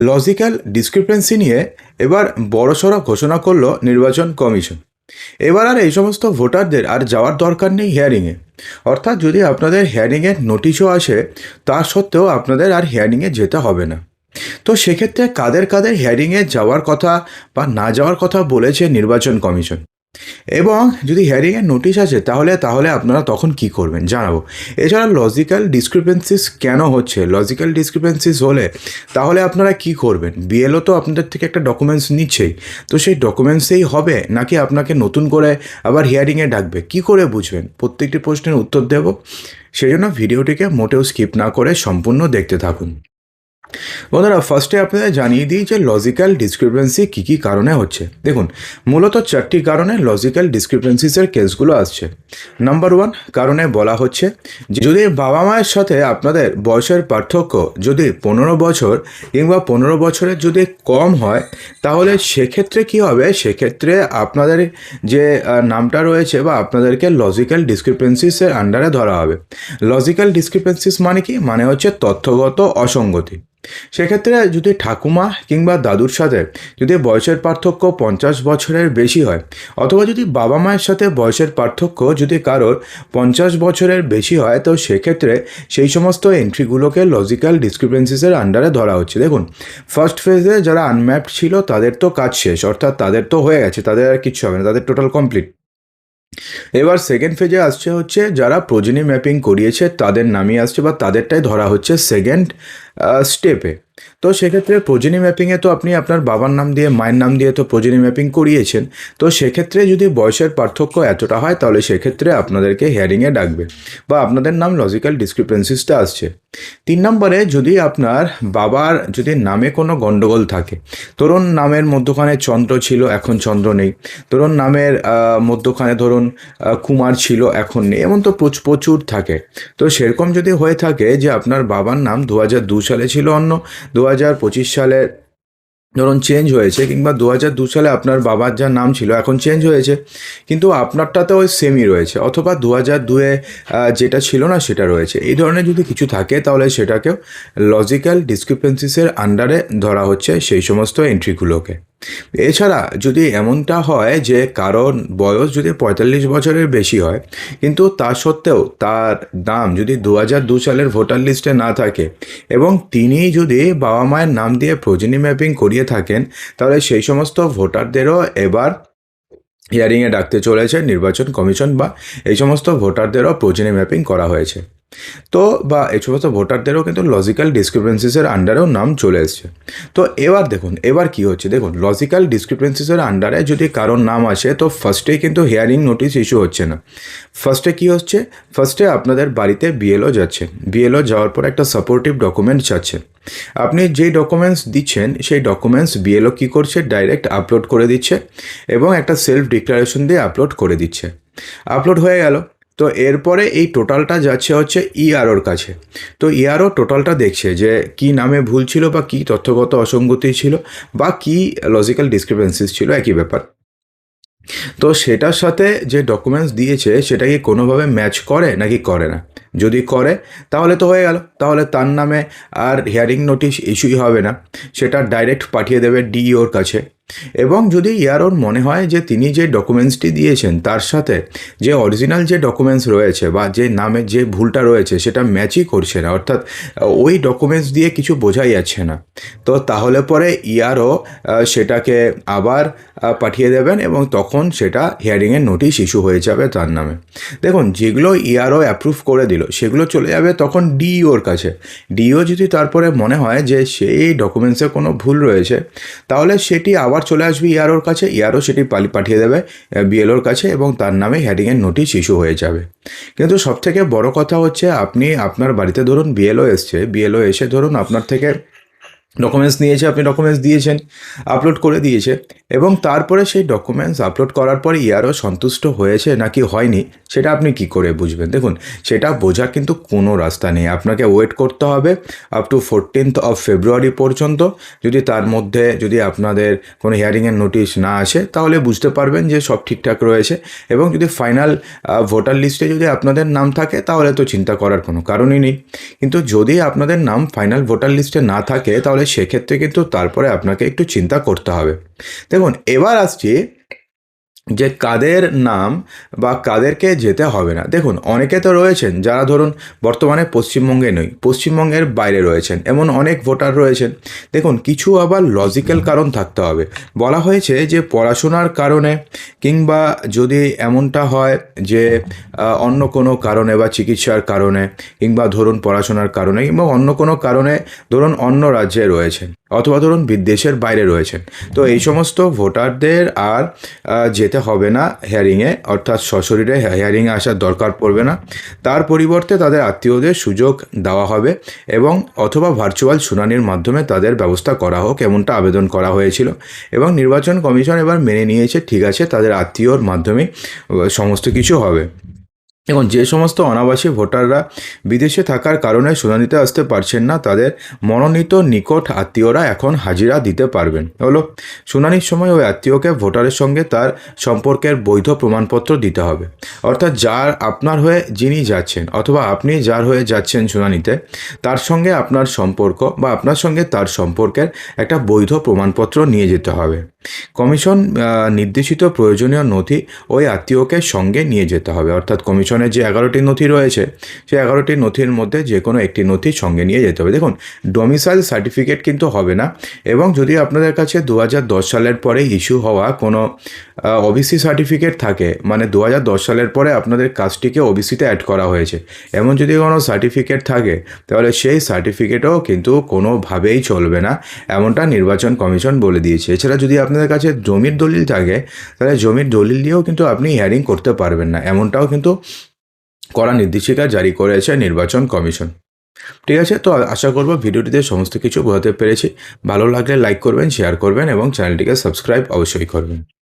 Logical discrepancy নিয়ে এবার বড়সড় ঘোষণা করল নির্বাচন কমিশন। এবার আর এই সমস্ত ভোটারদের আর যাওয়ার দরকার নেই হিয়ারিংয়ে অর্থাৎ যদি আপনাদের হিয়ারিংয়ের নোটিশও আসে, তা সত্ত্বেও আপনাদের আর হিয়ারিংয়ে যেতে হবে না। তো সেক্ষেত্রে কাদের কাদের হিয়ারিংয়ে যাওয়ার কথা বা না যাওয়ার কথা বলেছে নির্বাচন কমিশন? এবং যদি হিয়ারিংয়ের নোটিশ আছে তাহলে তাহলে আপনারা তখন কি করবেন? জানাব। এছাড়া লজিক্যাল ডিসক্রিপেন্সিস কেন হচ্ছে? লজিক্যাল ডিসক্রিপেন্সিস হলে, তাহলে আপনারা কি করবেন? বিএলও তো আপনাদের থেকে একটা ডকুমেন্টস নিচ্ছেই। তো সেই ডকুমেন্টসেই হবে, নাকি আপনাকে নতুন করে আবার হিয়ারিংয়ে ডাকবে? কি করে বুঝবেন? প্রত্যেকটি প্রশ্নের উত্তর দেব। সেই জন্য ভিডিওটিকে মোটেও স্কিপ না করে সম্পূর্ণ দেখতে থাকুন। বন্ধুরা ফার্স্টে আপনাদের জানিয়ে দিই যে লজিক্যাল ডিসক্রিপেন্সি কী কী কারণে হচ্ছে। দেখুন, মূলত চারটি কারণে লজিক্যাল ডিসক্রিপেন্সিসের কেসগুলো আসছে। নাম্বার ওয়ান কারণে বলা হচ্ছে, যদি বাবা মায়ের সাথে আপনাদের বয়সের পার্থক্য যদি পনেরো বছর কিংবা পনেরো বছরের যদি কম হয়, তাহলে সেক্ষেত্রে কি হবে? সেক্ষেত্রে আপনাদের যে নামটা রয়েছে বা আপনাদেরকে লজিক্যাল ডিসক্রিপেন্সিসের আন্ডারে ধরা হবে। লজিক্যাল ডিসক্রিপেন্সিস মানে কি? মানে হচ্ছে তথ্যগত অসঙ্গতি। সেক্ষেত্রে যদি ঠাকুমা কিংবা দাদুর সাথে যদি বয়সের পার্থক্য পঞ্চাশ বছরের বেশি হয়, অথবা যদি বাবা মায়ের সাথে বয়সের পার্থক্য যদি কারোর পঞ্চাশ বছরের বেশি হয়, তো সেক্ষেত্রে সেই সমস্ত এন্ট্রিগুলোকে লজিক্যাল ডিসক্রিপেন্সিসের আন্ডারে ধরা হচ্ছে। দেখুন ফার্স্ট ফেজে যারা আনম্যাপড ছিল, তাদের তো কাজ শেষ, অর্থাৎ তাদের তো হয়ে গেছে, তাদের আর কিচ্ছু হবে না, তাদের টোটাল কমপ্লিট এবার সেকেন্ড ফেজে আসছে হচ্ছে যারা প্রোজেনি ম্যাপিং করিয়েছে, তাদের নামই আসছে বা তাদেরটাই ধরা হচ্ছে সেকেন্ড স্টেপে তো সেক্ষেত্রে প্রোজেনি ম্যাপিংয়ে তো আপনি আপনার বাবার নাম দিয়ে, মায়ের নাম দিয়ে তো প্রোজেনি ম্যাপিং করিয়েছেন। তো সেক্ষেত্রে যদি বয়সের পার্থক্য এতটা হয়, তাহলে সেক্ষেত্রে আপনাদেরকে হিয়ারিংয়ে ডাকবে বা আপনাদের নাম লজিক্যাল ডিসক্রিপেন্সিসটা আসছে। তিন নম্বরে, যদি আপনার বাবার যদি নামে কোনো গণ্ডগোল থাকে, ধরুন নামের মধ্যখানে চন্দ্র ছিল, এখন চন্দ্র নেই। ধরুন নামের মধ্যখানে ধরুন কুমার ছিল, এখন নেই। এমন তো প্রচ- প্রচুর থাকে। তো সেরকম যদি হয়ে থাকে যে আপনার বাবার নাম দু সালে ছিল অন্য দু হাজার পঁচিশ সালে ধরুন চেঞ্জ হয়েছে কিংবা দু হাজার দু সালে আপনার বাবার যা নাম ছিল, এখন চেঞ্জ হয়েছে, কিন্তু আপনারটাতে ওই সেমই রয়েছে, অথবা দু হাজার দুয়ে যেটা ছিল না সেটা রয়েছে। এই ধরনের যদি কিছু থাকে, তাহলে সেটাকেও লজিক্যাল ডিসক্রিপেন্সিসের আন্ডারে ধরা হচ্ছে সেই সমস্ত এন্ট্রিগুলোকে এছাড়া যদি এমনটা হয় যে কারণ বয়স যদি পঁয়তাল্লিশ বছরের বেশি হয়, কিন্তু তা সত্ত্বেও তার নাম যদি দু হাজার দু সালের ভোটার লিস্টে না থাকে এবং তিনি যদি বাবা মায়ের নাম দিয়ে প্রোজেনি ম্যাপিং করিয়ে থাকেন, তাহলে সেই সমস্ত ভোটারদেরও এবার হিয়ারিংয়ে ডাকতে চলেছে নির্বাচন কমিশন বা এই সমস্ত ভোটারদেরও প্রোজেনি ম্যাপিং করা হয়েছে। তো বা এই সমস্ত ভোটারদেরও কিন্তু লজিক্যাল ডিসক্রিপেন্সিসের আন্ডারেও নাম চলে এসছে। তো এবার দেখুন, এবার কি হচ্ছে? দেখুন লজিক্যাল ডিসক্রিপেন্সিসের আন্ডারে যদি কারোর নাম আসে, তো ফার্স্টে কিন্তু হিয়ারিং নোটিস ইস্যু হচ্ছে না। ফার্স্টে কি হচ্ছে? ফার্স্টে আপনাদের বাড়িতে বিএলও যাচ্ছে। বিএলও যাওয়ার পর একটা সাপোর্টিভ ডকুমেন্ট চাচ্ছে আপনি যেই ডকুমেন্টস দিচ্ছেন, সেই ডকুমেন্টস বিএলও কী করছে? ডাইরেক্ট আপলোড করে দিচ্ছে এবং একটা সেলফ ডিক্লারেশন দিয়ে আপলোড করে দিচ্ছে। আপলোড হয়ে গেল। তো এরপরে এই টোটালটা যাচ্ছে হচ্ছে ইআরওর কাছে। তো ইআরও টোটালটা দেখছে যে কি নামে ভুল ছিল বা কি তথ্যগত অসঙ্গতি ছিল বা কি লজিক্যাল ডিসক্রিপেন্সিস ছিল, একই ব্যাপার। তো সেটার সাথে যে ডকুমেন্টস দিয়েছে, সেটা কি কোনোভাবে ম্যাচ করে নাকি করে না? যদি করে, তাহলে তো হয়ে গেল। তাহলে তার নামে আর হিয়ারিং নোটিশ ইস্যুই হবে না। সেটা ডাইরেক্ট পাঠিয়ে দেবে ডিইওর কাছে। এবং যদি ইয়ারোর মনে হয় যে তিনি যে ডকুমেন্টসটি দিয়েছেন, তার সাথে যে অরিজিনাল যে ডকুমেন্টস রয়েছে বা যে নামে যে ভুলটা রয়েছে, সেটা ম্যাচই করছে না, অর্থাৎ ওই ডকুমেন্টস দিয়ে কিছু বোঝাই যাচ্ছে না, তো তাহলে পরে ইয়ারও সেটাকে আবার পাঠিয়ে দেবেন এবং তখন সেটা হিয়ারিংয়ের নোটিশ ইস্যু হয়ে যাবে তার নামে। দেখুন, যেগুলো ইআরও অ্যাপ্রুভ করে দিল, সেগুলো চলে যাবে তখন ডিইওর কাছে। ডিইও যদি তারপরে মনে হয় যে সেই ডকুমেন্টসে কোনো ভুল রয়েছে, তাহলে সেটি আবার চলে আসবে ইয়ারোর কাছে ইয়ারও সেটি পাঠিয়ে দেবে বিএলওর কাছে এবং তার নামে হ্যারিংয়ের নোটিশ ইস্যু হয়ে যাবে। কিন্তু সবথেকে বড় কথা হচ্ছে আপনি আপনার বাড়িতে ধরুন বিএলও এসছে, বিএলও এসে ধরুন আপনার থেকে ডকুমেন্টস নিয়েছে, আপনি ডকুমেন্টস দিয়েছেন আপলোড করে দিয়েছে। এবং তারপরে সেই ডকুমেন্টস আপলোড করার পরে ইয়ারও সন্তুষ্ট হয়েছে নাকি হয়নি, সেটা আপনি কি করে বুঝবেন? দেখুন, সেটা বোঝার কিন্তু কোনো রাস্তা নেই। আপনাকে ওয়েট করতে হবে up to fourteenth of February পর্যন্ত। যদি তার মধ্যে যদি আপনাদের কোনো হিয়ারিংয়ের নোটিশ না আসে, তাহলে বুঝতে পারবেন যে সব ঠিকঠাক রয়েছে। এবং যদি ফাইনাল ভোটার লিস্টে যদি আপনাদের নাম থাকে, তাহলে তো চিন্তা করার কোনো কারণই নেই। কিন্তু যদি আপনাদের নাম ফাইনাল ভোটার লিস্টে না থাকে, তাহলে সেক্ষেত্রে কিন্তু তারপরে আপনাকে একটু চিন্তা করতে হবে। দেখুন এবার আসছি যে কাদের নাম বা কাদেরকে যেতে হবে না। দেখুন, অনেকে তো রয়েছেন যারা ধরুন বর্তমানে পশ্চিমবঙ্গে নই, পশ্চিমবঙ্গের বাইরে রয়েছেন, এমন অনেক ভোটার রয়েছেন। দেখুন, কিছু আবার লজিক্যাল কারণ থাকতে হবে। বলা হয়েছে যে পড়াশোনার কারণে কিংবা যদি এমনটা হয় যে অন্য কোনো কারণে বা চিকিৎসার কারণে কিংবা ধরুন পড়াশোনার কারণে কিংবা অন্য কোনো কারণে ধরুন অন্য রাজ্যে রয়েছেন। অথবা ধরুন বিদেশের বাইরে রয়েছেন। তো এই সমস্ত ভোটারদের আর যেতে হবে না হেয়ারিংয়ে অর্থাৎ সশরীরে হেয়ারিংয়ে আসার দরকার পড়বে না। তার পরিবর্তে তাদের আত্মীয়দের সুযোগ দেওয়া হবে এবং অথবা ভার্চুয়াল শুনানির মাধ্যমে তাদের ব্যবস্থা করা হোক এমনটা আবেদন করা হয়েছিল। এবং নির্বাচন কমিশন এবার মেনে নিয়েছে, ঠিক আছে, তাদের আত্মীয়র মাধ্যমে সমস্ত কিছু হবে। এখন যে সমস্ত অনাবাসী ভোটাররা বিদেশে থাকার কারণে শুনানিতে আসতে পারছেন না, তাদের মনোনীত নিকট আত্মীয়রা এখন হাজিরা দিতে পারবেন। হলো, শুনানির সময় ওই আত্মীয়কে ভোটারের সঙ্গে তার সম্পর্কের বৈধ প্রমাণপত্র দিতে হবে। অর্থাৎ যার আপনার হয়ে যিনি যাচ্ছেন, অথবা আপনি যার হয়ে যাচ্ছেন শুনানিতে, তার সঙ্গে আপনার সম্পর্ক বা আপনার সঙ্গে তার সম্পর্কের একটা বৈধ প্রমাণপত্র নিয়ে যেতে হবে। কমিশন নির্দেশিত প্রয়োজনীয় নথি ওই আত্মীয়কে সঙ্গে নিয়ে যেতে হবে। অর্থাৎ কমিশনের যে এগারোটি নথি রয়েছে, সেই এগারোটি নথির মধ্যে যে কোনো একটি নথি সঙ্গে নিয়ে যেতে হবে। দেখুন ডোমিসাইল সার্টিফিকেট কিন্তু হবে না এবং যদি আপনাদের কাছে দু হাজার দশ সালের পরে ইস্যু হওয়া কোনো ওবিসি সার্টিফিকেট থাকে মানে দু হাজার দশ সালের পরে আপনাদের কাজটিকে ওবিসিতে অ্যাড করা হয়েছে। এমন যদি কোনো সার্টিফিকেট থাকে, তাহলে সেই সার্টিফিকেটও কিন্তু কোনোভাবেই চলবে না। এমনটা নির্বাচন কমিশন বলে দিয়েছে। এছাড়া যদি আপনাদের কাছে জমির দলিল থাকে, তাহলে জমির দলিল দিয়েও কিন্তু আপনি হিয়ারিং করতে পারবেন না। এমনটাও কিন্তু করা নির্দেশিকা জারি করেছে নির্বাচন কমিশন। ঠিক আছে, তো আশা করব ভিডিওটিতে সমস্ত কিছু বোঝাতে পেরেছি। ভালো লাগলে লাইক করবেন শেয়ার করবেন এবং চ্যানেলটিকে সাবস্ক্রাইব অবশ্যই করবেন।